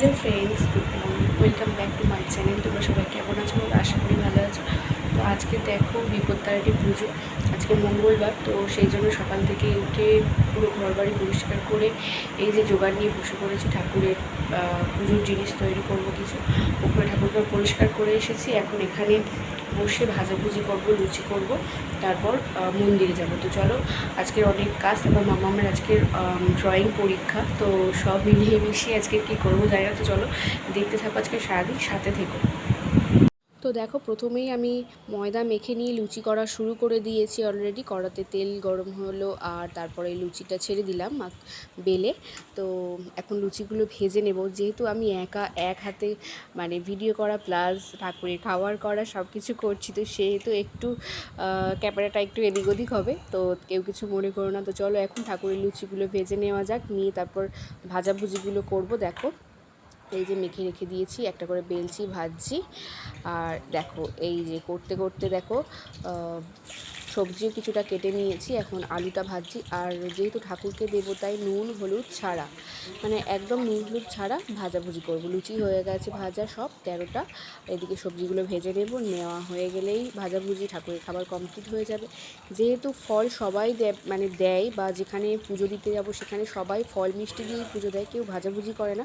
Hello friends good morning welcome back to my channel তোমরা সবাই কেমন আছো? আশা করি ভালো আছো। আজকে দেখো বিপত্তারিণী পুজো। আজকে মঙ্গলবার, তো সেই জন্য সকাল থেকে উঠে পুরো ঘর বাড়ি পরিষ্কার করে এই যে জোগাড় নিয়ে বসে পড়েছি ঠাকুরের পুজোর জিনিস তৈরি করব কিছু। উপরে ঠাকুরকে পরিষ্কার করে এসেছি। এখন এখানে বসে ভাজাভুজি করব, লুচি করব, তারপর মন্দিরে যাব। তো চলো, আজকের অনেক কাজ তারপর মামা আমার আজকের ড্রয়িং পরীক্ষা, তো সব মিলিয়ে মিশিয়ে আজকে কী করব জানি না। তো চলো, দেখতে থাকো আজকে সারাদিন, সাথে থেকো। তো দেখো, প্রথমেই আমি ময়দা মেখে নিয়ে লুচি করা শুরু করে দিয়েছি অলরেডি কড়াতে তেল গরম হলো আর তারপরে লুচিটা ছেড়ে দিলাম বেলে। তো এখন লুচিগুলো ভেজে নেব। যেহেতু আমি একা এক হাতে মানে ভিডিও করা প্লাস ঠাকুরের খাওয়ার করা সব কিছু করছি, তো সেহেতু একটু ক্যামেরাটা একটু এদিক ওদিক হবে। তো কেউ কিছু মনে করো না। তো চলো এখন ঠাকুরের লুচিগুলো ভেজে নেওয়া যাক। নিয়ে তারপর ভাজাভুজিগুলো করব। দেখো এই যে মেখে রেখে দিয়েছি, একটা করে বেলছি ভাজছি। আর দেখো, এই যে করতে করতে দেখো সবজিও কিছুটা কেটে নিয়েছি, এখন আলুটা ভাজছি। আর যেহেতু ঠাকুরকে দেবো, তাই নুন, হলুদ ছাড়া মানে একদম নুন, হলুদ ছাড়া ভাজাভুজি করব। লুচি হয়ে গেছে ভাজা সব, তেরোটা। এদিকে সবজিগুলো ভেজে নেব, নেওয়া হয়ে গেলেই ভাজাভুজি, ঠাকুরের খাবার কমপ্লিট হয়ে যাবে। যেহেতু ফল সবাই মানে দেয়, বা যেখানে পুজো দিতে যাব, সেখানে সবাই ফল, মিষ্টি দিয়েই পুজো দেয়, কেউ ভাজাভুজি করে না।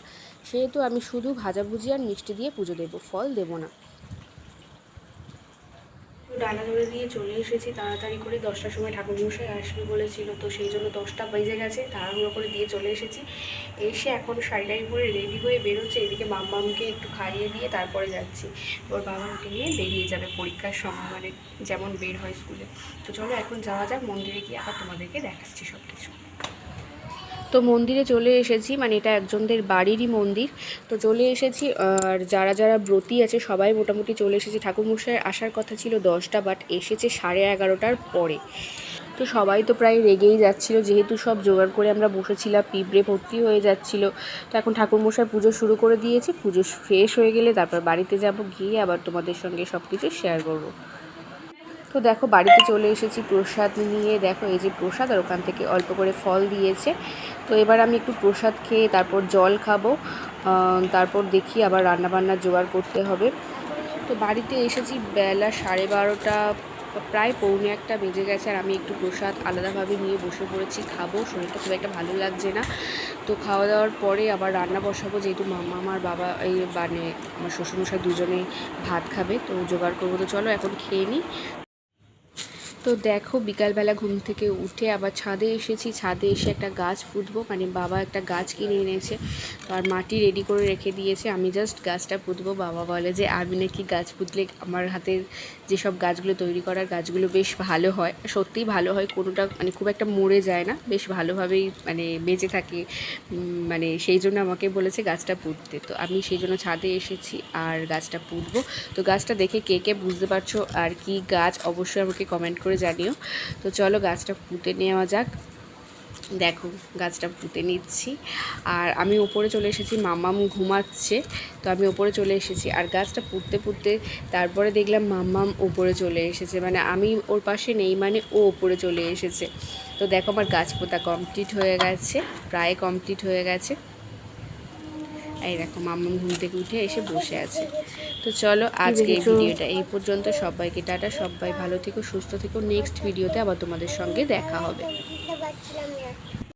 সেহেতু আমি শুধু ভাজাভুজি আর মিষ্টি দিয়ে পুজো দেবো, ফল দেবো না। ডালা ধরে দিয়ে চলে এসেছি, তাড়াতাড়ি করে দশটার সময় ঠাকুরমশাই আসবে বলেছিল, তো সেই জন্য দশটা বেজে গেছে, তাড়াহুড়ো করে দিয়ে চলে এসেছি। এসে এখন শাড়িটাই পরে রেডি হয়ে বেরোচ্ছে, এদিকে মাম্মামকে একটু খাইয়ে দিয়ে তারপরে যাচ্ছি। ওর বাবা ওকে নিয়ে বেরিয়ে যাবে পরীক্ষার সময় মানে যেমন বের হয় স্কুলে। তো চলো এখন যাওয়া যাক, মন্দিরে গিয়ে আবার তোমাদেরকে দেখাচ্ছি সব কিছু তো মন্দিরে চলে এসেছি মানে এটা একজনদের বাড়িরই মন্দির। তো চলে এসেছি, আর যারা যারা ব্রতী আছে সবাই মোটামুটি চলে এসেছি। ঠাকুরমশাইয়ের আসার কথা ছিল দশটা বাট এসেছে সাড়ে এগারোটার পরে। তো সবাই তো প্রায় রেগেই যাচ্ছিল, যেহেতু সব জোগাড় করে আমরা বসেছিলাম, পিঁপড়ে ভর্তি হয়ে যাচ্ছিল। তো এখন ঠাকুরমশাই পুজো শুরু করে দিয়েছি, পুজো শেষ হয়ে গেলে তারপর বাড়িতে যাব, গিয়ে আবার তোমাদের সঙ্গে সব কিছু শেয়ার করব। তো দেখো, বাড়িতে চলে এসেছি প্রসাদ নিয়ে। দেখো, এই যে প্রসাদ আর ওখান থেকে অল্প করে ফল দিয়েছে। তো এবার আমি একটু প্রসাদ খেয়ে তারপর জল খাব। তারপর দেখি আবার রান্নাবান্না জোগাড় করতে হবে। তো বাড়িতে এসেছি বেলা সাড়ে বারোটা, প্রায় পৌনে একটা বেজে গেছে আর আমি একটু প্রসাদ আলাদাভাবে নিয়ে বসে পড়েছি, খাব। শরীরটা খুব একটা ভালো লাগছে না। তো খাওয়া দাওয়ার পরে আবার রান্না বসাবো, যেহেতু মামা, আমার বাবা এই মানে আমার শ্বশুরমশাই দুজনে ভাত খাবে, তো জোগাড় করব। তো চলো এখন খেয়ে নিই। তো দেখো, বিকালবেলা ঘুম থেকে উঠে আবার ছাদে এসেছি। ছাদে এসে একটা গাছ পুঁতবো। মানে বাবা একটা গাছ কিনে এনেছে আর মাটি রেডি করে রেখে দিয়েছে। আমি জাস্ট গাছটা পুঁতবো। বাবা বলে যে, আমি নাকি গাছ পুঁতলে আমার হাতের যেসব গাছগুলো তৈরি করার গাছগুলো বেশ ভালো হয়। সত্যিই ভালো হয়। কোনোটা মানে খুব একটা মরে যায় না। বেশ ভালোভাবেই মানে বেঁচে থাকে। মানে সেই জন্য আমাকে বলেছে গাছটা পুঁততে। তো আমি সেই জন্য ছাদে এসেছি আর গাছটা পুঁতবো। তো গাছটা দেখে কে কে বুঝতে পারছ আর কি গাছ, অবশ্যই আমাকে কমেন্ট করে জানিও। তো চলো গাছটা পুঁতে নেওয়া যাক। দেখো, গাছটা পুঁতে নিচ্ছি। আর আমি ওপরে চলে এসেছি, মাম্মাম ঘুমাচ্ছে। তো আমি ওপরে চলে এসেছি। আর গাছটা পুঁততে পুঁততে তারপরে দেখলাম মাম্মাম ওপরে চলে এসেছে। মানে আমি ওর পাশে নেই মানে ও ওপরে চলে এসেছে। তো দেখো আমার গাছ পোতা কমপ্লিট হয়ে গেছে, প্রায় কমপ্লিট হয়ে গেছে। এই দেখো ঘুম থেকে উঠে এসে বসে আছে। তো চলো আজকে এই ভিডিওটা এই পর্যন্ত। সবাইকে টাটা সবাই ভালো থেকো সুস্থ থেকো। নেক্সট ভিডিওতে আবার তোমাদের সঙ্গে দেখা হবে।